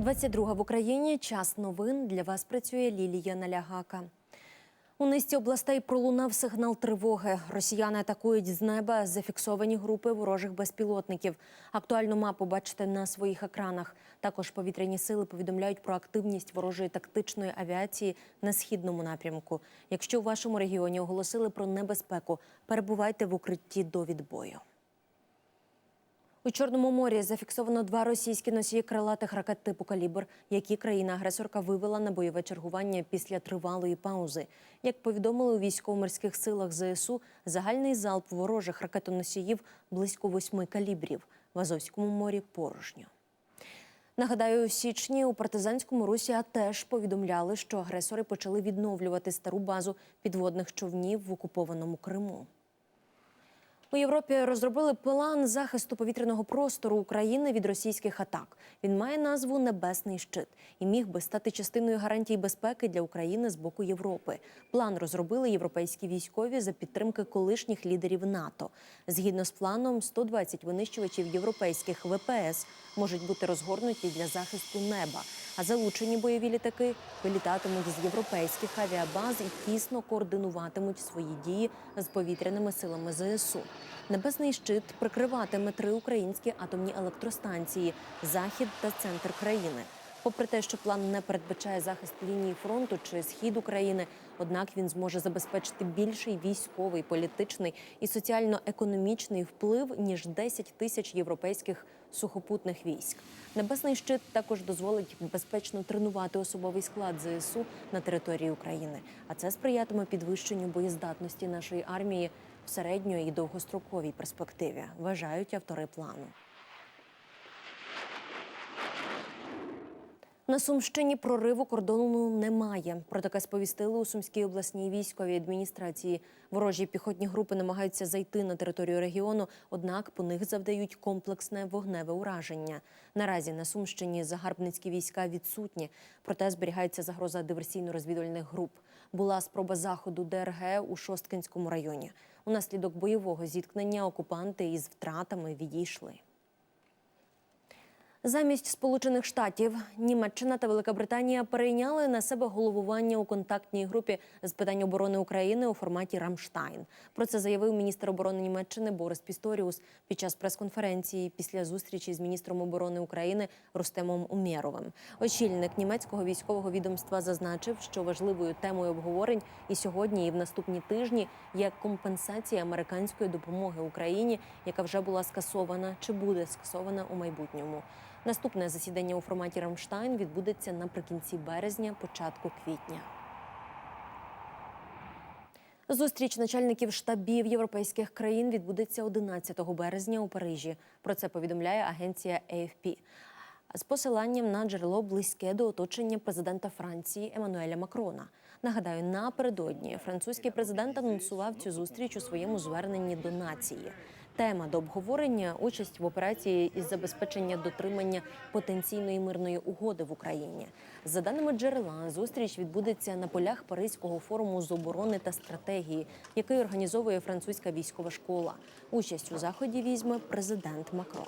22 в Україні. Час новин. Для вас працює Лілія Налягака. У низці областей пролунав сигнал тривоги. Росіяни атакують з неба зафіксовані групи ворожих безпілотників. Актуальну мапу бачите на своїх екранах. Також повітряні сили повідомляють про активність ворожої тактичної авіації на східному напрямку. Якщо у вашому регіоні оголосили про небезпеку, перебувайте в укритті до відбою. У Чорному морі зафіксовано два російські носії крилатих ракет типу «Калібр», які країна-агресорка вивела на бойове чергування після тривалої паузи. Як повідомили у військово-морських силах ЗСУ, загальний залп ворожих ракетоносіїв близько восьми калібрів. В Азовському морі порожньо. Нагадаю, у січні у партизанському русі теж повідомляли, що агресори почали відновлювати стару базу підводних човнів в окупованому Криму. У Європі розробили план захисту повітряного простору України від російських атак. Він має назву Небесний щит і міг би стати частиною гарантій безпеки для України з боку Європи. План розробили європейські військові за підтримки колишніх лідерів НАТО. Згідно з планом, 120 винищувачів європейських ВПС можуть бути розгорнуті для захисту неба. А залучені бойові літаки вилітатимуть з європейських авіабаз і тісно координуватимуть свої дії з повітряними силами ЗСУ. Небесний щит прикриватиме три українські атомні електростанції захід та центр країни. Попри те, що план не передбачає захист лінії фронту чи схід України, однак він зможе забезпечити більший військовий, політичний і соціально-економічний вплив ніж 10 тисяч європейських сухопутних військ. Небесний щит також дозволить безпечно тренувати особовий склад ЗСУ на території України. А це сприятиме підвищенню боєздатності нашої армії в середньої і довгостроковій перспективі, вважають автори плану. На Сумщині прориву кордону немає. Про таке сповістили у Сумській обласній військовій адміністрації. Ворожі піхотні групи намагаються зайти на територію регіону, однак по них завдають комплексне вогневе ураження. Наразі на Сумщині загарбницькі війська відсутні, проте зберігається загроза диверсійно-розвідувальних груп. Була спроба заходу ДРГ у Шосткинському районі. Унаслідок бойового зіткнення окупанти із втратами відійшли. Замість Сполучених Штатів Німеччина та Велика Британія перейняли на себе головування у контактній групі з питань оборони України у форматі Рамштайн. Про це заявив міністр оборони Німеччини Борис Пісторіус під час прес-конференції після зустрічі з міністром оборони України Рустемом Умєровим. Очільник німецького військового відомства зазначив, що важливою темою обговорень і сьогодні, і в наступні тижні є компенсація американської допомоги Україні, яка вже була скасована чи буде скасована у майбутньому. Наступне засідання у форматі Рамштайн відбудеться наприкінці березня, початку квітня. Зустріч начальників штабів європейських країн відбудеться 11 березня у Парижі. Про це повідомляє агенція AFP. З посиланням на джерело близьке до оточення президента Франції Еммануеля Макрона. Нагадаю, напередодні французький президент анонсував цю зустріч у своєму зверненні до нації. Тема до обговорення участь в операції із забезпечення дотримання потенційної мирної угоди в Україні. За даними джерела, зустріч відбудеться на полях Паризького форуму з оборони та стратегії, який організовує французька військова школа. Участь у заході візьме президент Макрон.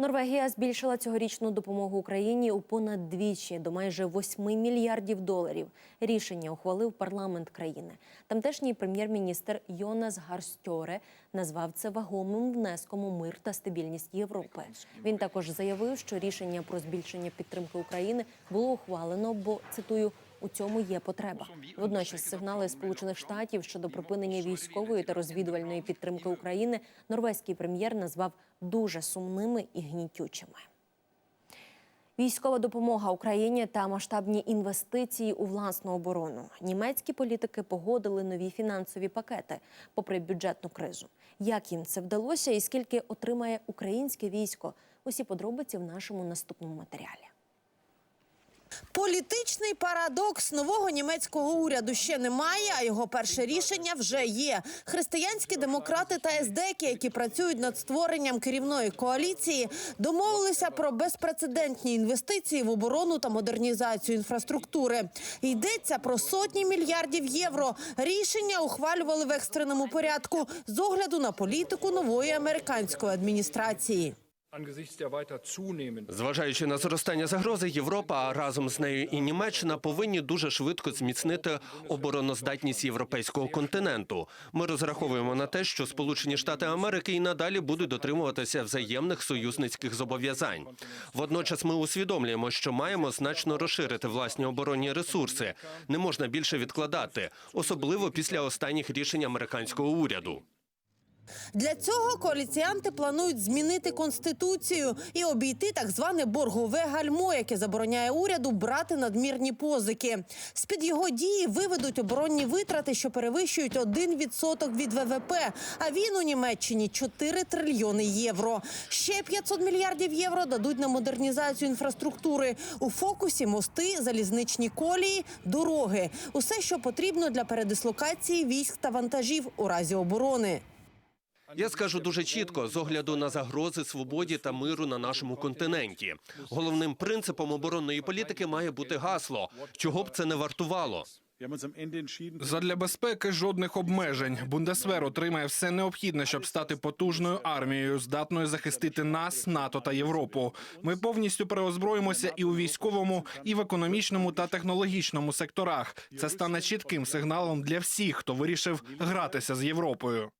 Норвегія збільшила цьогорічну допомогу Україні у понад двічі до майже 8 мільярдів доларів. Рішення ухвалив парламент країни. Тамтешній прем'єр-міністр Йонас Гарстьоре назвав це вагомим внеском у мир та стабільність Європи. Він також заявив, що рішення про збільшення підтримки України було ухвалено, бо цитую. У цьому є потреба. Водночас сигнали Сполучених Штатів щодо припинення військової та розвідувальної підтримки України норвезький прем'єр назвав дуже сумними і гнітючими. Військова допомога Україні та масштабні інвестиції у власну оборону. Німецькі політики погодили нові фінансові пакети, попри бюджетну кризу. Як їм це вдалося, і скільки отримає українське військо? Усі подробиці в нашому наступному матеріалі. Політичний парадокс нового німецького уряду ще немає, а його перше рішення вже є. Християнські демократи та СДЕКи, які працюють над створенням керівної коаліції, домовилися про безпрецедентні інвестиції в оборону та модернізацію інфраструктури. Йдеться про сотні мільярдів євро. Рішення ухвалювали в екстреному порядку з огляду на політику нової американської адміністрації. Зважаючи на зростання загрози, Європа, а разом з нею і Німеччина повинні дуже швидко зміцнити обороноздатність європейського континенту. Ми розраховуємо на те, що Сполучені Штати Америки і надалі будуть дотримуватися взаємних союзницьких зобов'язань. Водночас ми усвідомлюємо, що маємо значно розширити власні оборонні ресурси. Не можна більше відкладати, особливо після останніх рішень американського уряду. Для цього коаліціянти планують змінити конституцію і обійти так зване боргове гальмо, яке забороняє уряду брати надмірні позики. З під його дії виведуть оборонні витрати, що перевищують 1% від ВВП. А він у Німеччині 4 трильйони євро. Ще 500 мільярдів євро дадуть на модернізацію інфраструктури. У фокусі мости, залізничні колії, дороги. Усе, що потрібно для передислокації військ та вантажів у разі оборони. Я скажу дуже чітко з огляду на загрози свободі та миру на нашому континенті. Головним принципом оборонної політики має бути гасло, чого б це не вартувало. Задля безпеки жодних обмежень. Бундесвер отримає все необхідне, щоб стати потужною армією, здатною захистити нас, НАТО та Європу. Ми повністю переозброїмося і у військовому, і в економічному та технологічному секторах. Це стане чітким сигналом для всіх, хто вирішив гратися з Європою.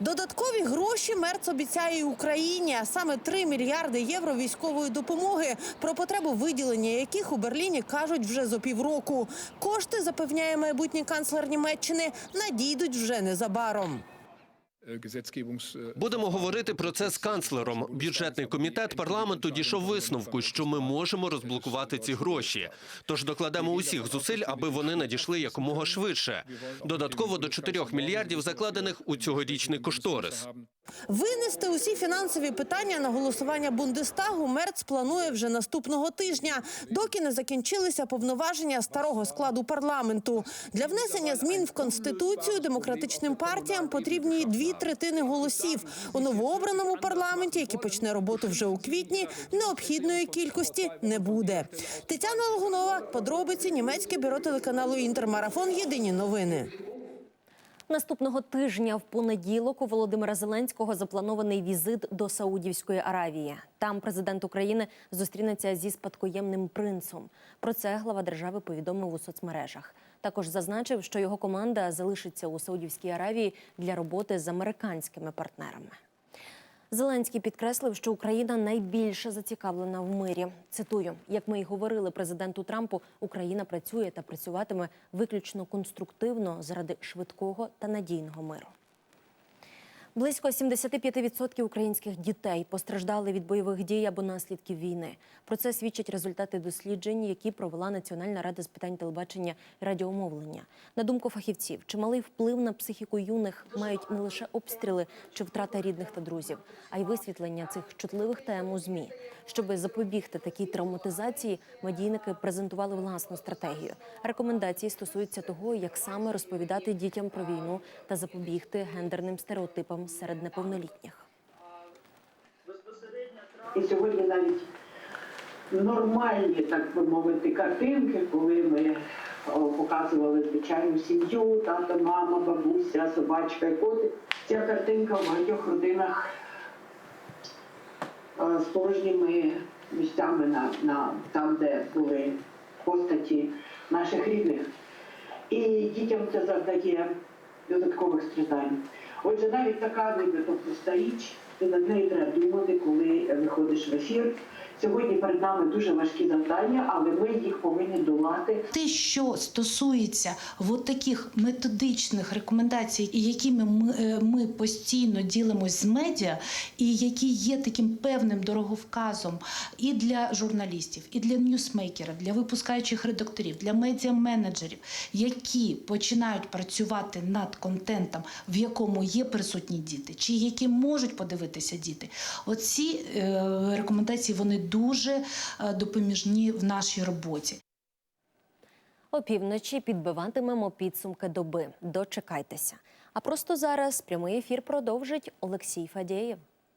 Додаткові гроші Мерц обіцяє Україні, а саме 3 мільярди євро військової допомоги, про потребу виділення яких у Берліні кажуть вже за півроку. Кошти запевняє майбутній канцлер Німеччини, надійдуть вже незабаром. Äh, äh, Будемо говорити про це з канцлером. Бюджетний комітет парламенту дійшов висновку, що ми можемо розблокувати ці гроші. Тож докладемо усіх зусиль, аби вони надійшли якомога швидше. Додатково до 4 мільярдів закладених у цьогорічний кошторис. Винести усі фінансові питання на голосування Бундестагу Мерц планує вже наступного тижня, доки не закінчилися повноваження старого складу парламенту. Для внесення змін в конституцію демократичним партіям потрібні дві третини голосів. У новообраному парламенті, який почне роботу вже у квітні, необхідної кількості не буде. Тетяна Логунова, подробиці німецьке бюро телеканалу Інтермарафон. Єдині новини. Наступного тижня в понеділок у Володимира Зеленського запланований візит до Саудівської Аравії. Там президент України зустрінеться зі спадкоємним принцем. Про це глава держави повідомив у соцмережах. Також зазначив, що його команда залишиться у Саудівській Аравії для роботи з американськими партнерами. Зеленський підкреслив, що Україна найбільше зацікавлена в мирі. Цитую, як ми й говорили президенту Трампу, Україна працює та працюватиме виключно конструктивно заради швидкого та надійного миру. Близько 75% українських дітей постраждали від бойових дій або наслідків війни. Про це свідчать результати досліджень, які провела Національна рада з питань телебачення і радіомовлення. На думку фахівців, чималий вплив на психіку юних мають не лише обстріли чи втрата рідних та друзів, а й висвітлення цих чутливих тем у змі. Щоби запобігти такій травматизації, медійники презентували власну стратегію. Рекомендації стосуються того, як саме розповідати дітям про війну та запобігти гендерним стереотипам серед неповнолітніх. І сьогодні навіть нормальні, так би мовити, картинки, коли ми показували звичайну сім'ю, тато, мама, бабуся, собачка і котик. Ця картинка в багатьох родинах е, з порожніми місцями на, на там, де були постаті наших рідних. І дітям це завдає додаткових страждань. Отже, навіть така тобто річ, ти над нею треба думати, коли виходиш в ефір. Сьогодні перед нами дуже важкі завдання, але ми їх повинні долати. Те, що стосується от таких методичних рекомендацій, якими ми, е, ми постійно ділимось з медіа, і які є таким певним дороговказом і для журналістів, і для ньюсмейкерів, для випускаючих редакторів, для медіа-менеджерів, які починають працювати над контентом, в якому є присутні діти, чи які можуть подивитися діти. Оці е, рекомендації вони дуже е, допоміжні в нашій роботі. Опівночі підбиватимемо підсумки доби. Дочекайтеся. А просто зараз прямий ефір продовжить Олексій Фадєєв.